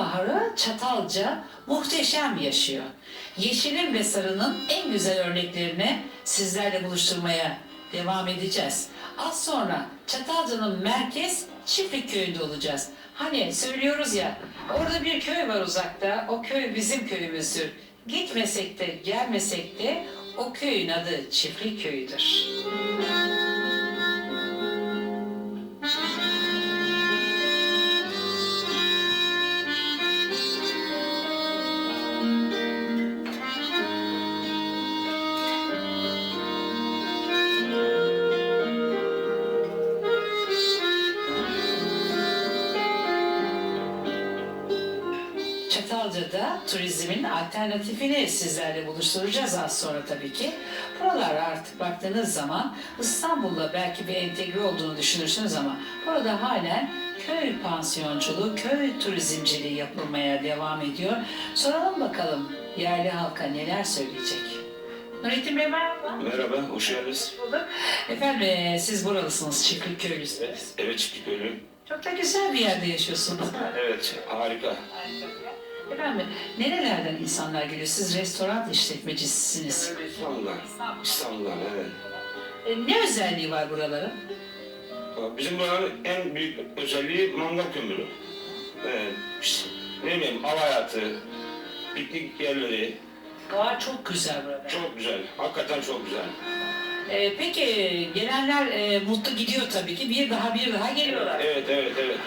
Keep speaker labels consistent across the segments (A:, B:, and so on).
A: sonbaharı Çatalca muhteşem yaşıyor. Yeşilin ve sarının en güzel örneklerini sizlerle buluşturmaya devam edeceğiz. Az sonra Çatalca'nın merkez Çiftlik Köyü'nde olacağız. Hani söylüyoruz ya, orada bir köy var uzakta, o köy bizim köyümüzdür. Gitmesek de gelmesek de o köyün adı Çiftlik Köyü'dür. Çatalca'da turizmin alternatifini sizlerle buluşturacağız az sonra tabii ki. Buralar artık baktığınız zaman İstanbul'la belki bir entegre olduğunu düşünürsünüz ama burada halen köy pansiyonculuğu, köy turizmciliği yapılmaya devam ediyor. Soralım bakalım yerli halka neler söyleyecek. Nurettin Bey merhaba.
B: Merhaba, hoş geldiniz.
A: Bulduk. Efendim e, siz buralısınız, Çiftlik Köylüsünüz.
B: Evet, Çiftlik Köyü.
A: Çok da güzel bir yerde yaşıyorsunuz.
B: Evet, harika.
A: Efendim nerelerden insanlar geliyor? Siz restoran işletmecisiniz.
B: İstanbul'dan. İstanbul'dan, evet.
A: E, ne özelliği var buraların?
B: Bizim buranın en büyük özelliği mangal kömürü. Evet, işte, ne bileyim, av hayatı, piknik yerleri,
A: Doğa çok güzel burada.
B: çok güzel. Hakikaten çok güzel.
A: E, peki gelenler e, mutlu gidiyor tabii ki. Bir daha bir daha geliyorlar.
B: Evet, evet, evet.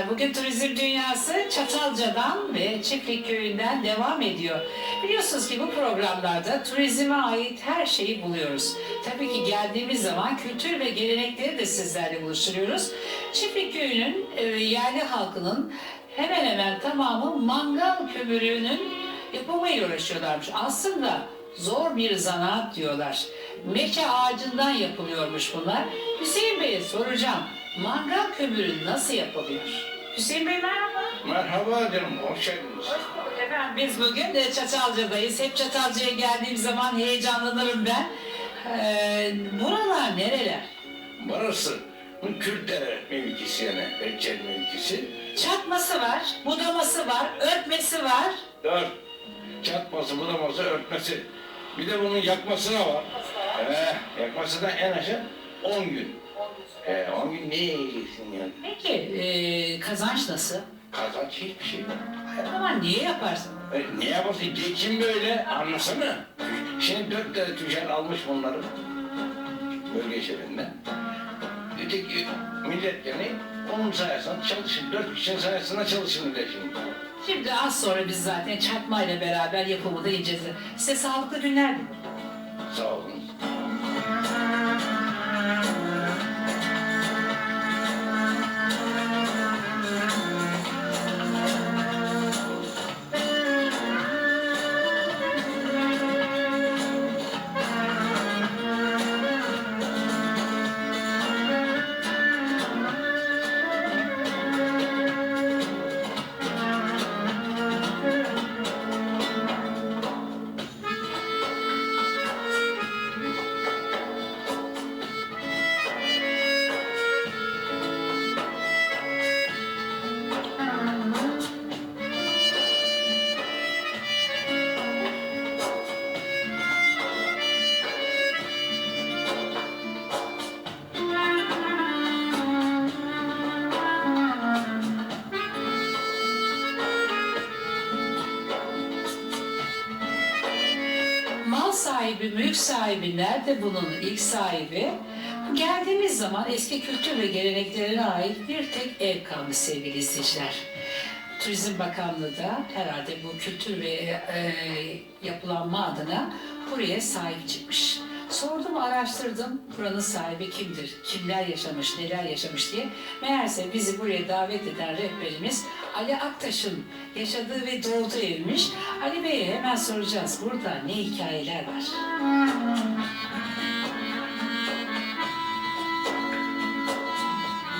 A: İzleyiciler, bugün turizm dünyası Çatalca'dan ve Çiftlik Köyü'nden devam ediyor. Biliyorsunuz ki bu programlarda turizme ait her şeyi buluyoruz. Tabii ki geldiğimiz zaman kültür ve gelenekleri de sizlerle buluşturuyoruz. Çiftlik Köyü'nün e, yerli halkının hemen hemen tamamı mangal kömürünün yapımıyla uğraşıyorlarmış. Aslında zor bir zanaat diyorlar. Meşe ağacından yapılıyormuş bunlar. Hüseyin Bey'e soracağım. Mangal kömürü nasıl yapılıyor? Hüseyin Bey merhaba.
B: Merhaba canım, hoş geldiniz.
A: Efendim. Biz bugün de Çatalca'dayız. Hep Çatalca'ya geldiğim zaman heyecanlanırım ben. Ee, buralar nereler?
B: Burası, bu Kürtdere mevkisi yani, Ekçel mevkisi.
A: Çakması var, budaması var, örtmesi var.
B: Dört, çatması, budaması, örtmesi. Bir de bunun yakmasına var. Ee, yakması da en aşağı 10 gün. Ee, 10 gün ne yiyeceksin yani?
A: Peki ee, kazanç nasıl?
B: Kazanç hiçbir şey yok.
A: O zaman niye yaparsın?
B: E, ne yapasın? Geçim böyle anlasana. Şimdi dört tane tüccar almış bunları. Bölge şerifinden. Öteki millet yani onun sayesinde çalışın. Dört kişinin sayesinde çalışın millet şimdi.
A: Şimdi az sonra biz zaten çakmayla beraber yapımı da inceleyeceğiz. Size sağlıklı günler dilerim.
B: Sağ olun.
A: Sahibi, mülk sahibi nerede bunun ilk sahibi? Geldiğimiz zaman eski kültür ve geleneklerine ait bir tek ev kalmış sevgili izleyiciler. Turizm Bakanlığı da herhalde bu kültür ve e, yapılanma adına buraya sahip çıkmış. Sordum, araştırdım. Buranın sahibi kimdir? Kimler yaşamış, neler yaşamış diye. Meğerse bizi buraya davet eden rehberimiz Ali Aktaş'ın yaşadığı ve doğduğu evmiş. Ali Bey'e hemen soracağız. Burada ne hikayeler var?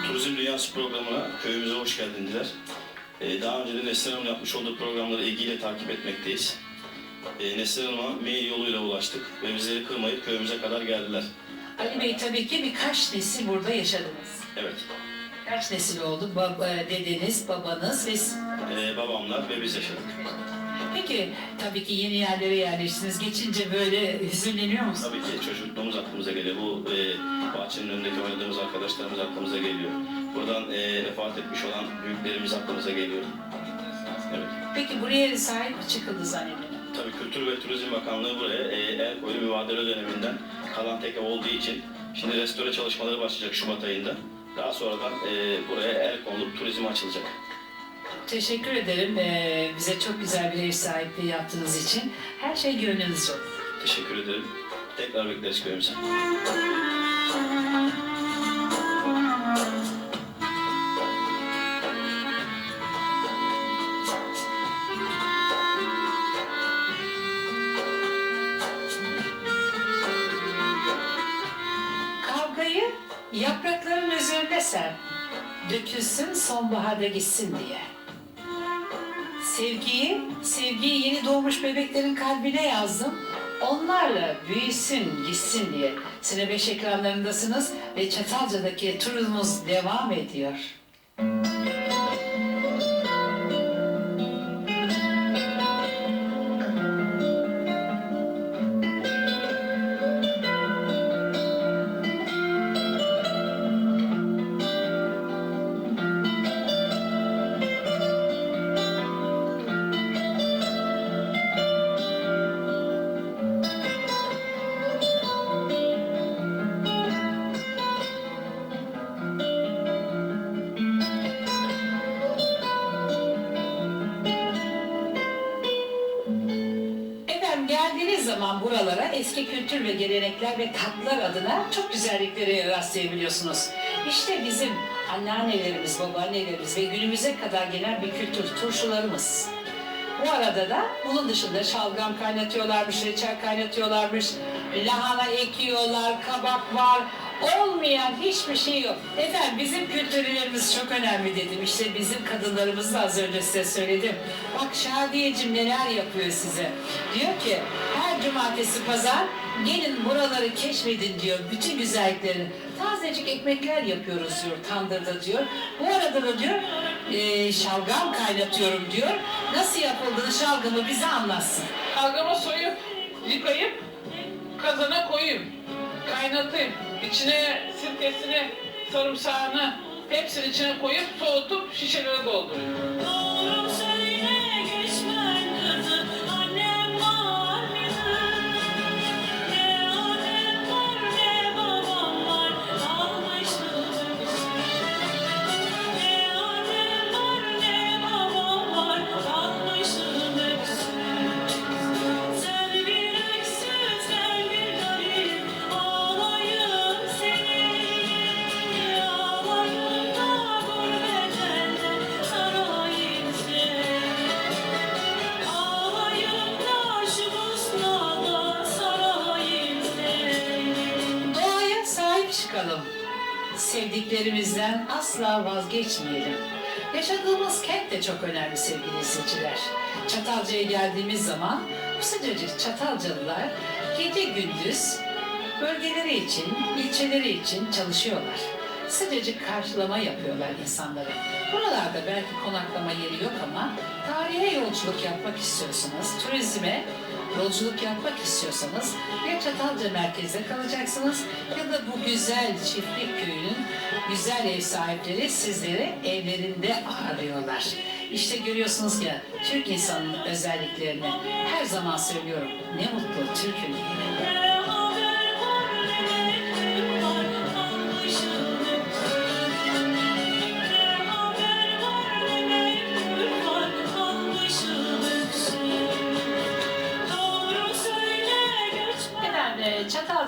C: Turizm Dünyası programına köyümüze hoş geldindiler. Ee, daha önce de Neslihan Hanım yapmış olduğu programları ilgiyle takip etmekteyiz. Ee, Neslihan Hanım'a mail yoluyla ulaştık ve bizleri kırmayıp köyümüze kadar geldiler.
A: Ali Bey tabii ki birkaç nesil burada yaşadınız.
C: Evet,
A: Kaç nesil oldu? Baba, dedeniz, babanız ve siz.
C: ee, babamlar ve biz yaşadık.
A: Peki tabii ki yeni yerlere yerleştiniz. Geçince böyle hüzünleniyor musunuz?
C: Tabii ki çocukluğumuz aklımıza geliyor. Bu ee, bahçenin önündeki oynadığımız arkadaşlarımız aklımıza geliyor. Buradan ee, vefat etmiş olan büyüklerimiz aklımıza geliyor. Evet.
A: Peki buraya sahip mi çıkıldı zannediyorum?
C: Tabii Kültür ve Turizm Bakanlığı buraya e, el koydu mübadele döneminden kalan tek ev olduğu için şimdi restore çalışmaları başlayacak Şubat ayında. Daha sonradan e, buraya el konulup turizm açılacak.
A: Teşekkür ederim ee, bize çok güzel bir ev sahipliği yaptığınız için. Her şey gönlünüzce olsun.
C: Teşekkür ederim. Tekrar bekleriz köyümüze.
A: Yaprakların üzerinde ser. Dökülsün sonbaharda gitsin diye. Sevgiyi, sevgiyi yeni doğmuş bebeklerin kalbine yazdım. Onlarla büyüsün, gitsin diye. Sine 5 ekranlarındasınız ve Çatalca'daki turumuz devam ediyor. Efendim zaman buralara eski kültür ve gelenekler ve tatlar adına çok güzelliklere rastlayabiliyorsunuz. İşte bizim anneannelerimiz, babaannelerimiz ve günümüze kadar gelen bir kültür, turşularımız. Bu arada da bunun dışında şalgam kaynatıyorlarmış, reçel kaynatıyorlarmış, lahana ekiyorlar, kabak var. Olmayan hiçbir şey yok. Efendim bizim kültürlerimiz çok önemli dedim. İşte bizim kadınlarımız da az önce size söyledim. Bak Şadiyeciğim neler yapıyor size. Diyor ki cumartesi pazar gelin buraları keşfedin diyor. Bütün güzelliklerini. Tazecik ekmekler yapıyoruz diyor tandırda diyor. Bu arada da diyor e, şalgam kaynatıyorum diyor. Nasıl yapıldığını şalgamı bize anlatsın.
D: Şalgamı soyup, yıkayıp kazana koyayım. Kaynatayım. İçine sirkesini, sarımsağını hepsini içine koyup soğutup şişelere dolduruyorum.
A: Sevdiklerimizden asla vazgeçmeyelim. Yaşadığımız kent de çok önemli sevgili izleyiciler. Çatalca'ya geldiğimiz zaman bu sıcacık Çatalcalılar gece gündüz bölgeleri için, ilçeleri için çalışıyorlar. Sıcacık karşılama yapıyorlar insanlara. Buralarda belki konaklama yeri yok ama tarihe yolculuk yapmak istiyorsanız, turizme yolculuk yapmak istiyorsanız ya Çatalca merkezde kalacaksınız ya da bu güzel çiftlik köyünün güzel ev sahipleri sizleri evlerinde ağırlıyorlar. İşte görüyorsunuz ya Türk insanının özelliklerini her zaman söylüyorum. Ne mutlu Türk'üm.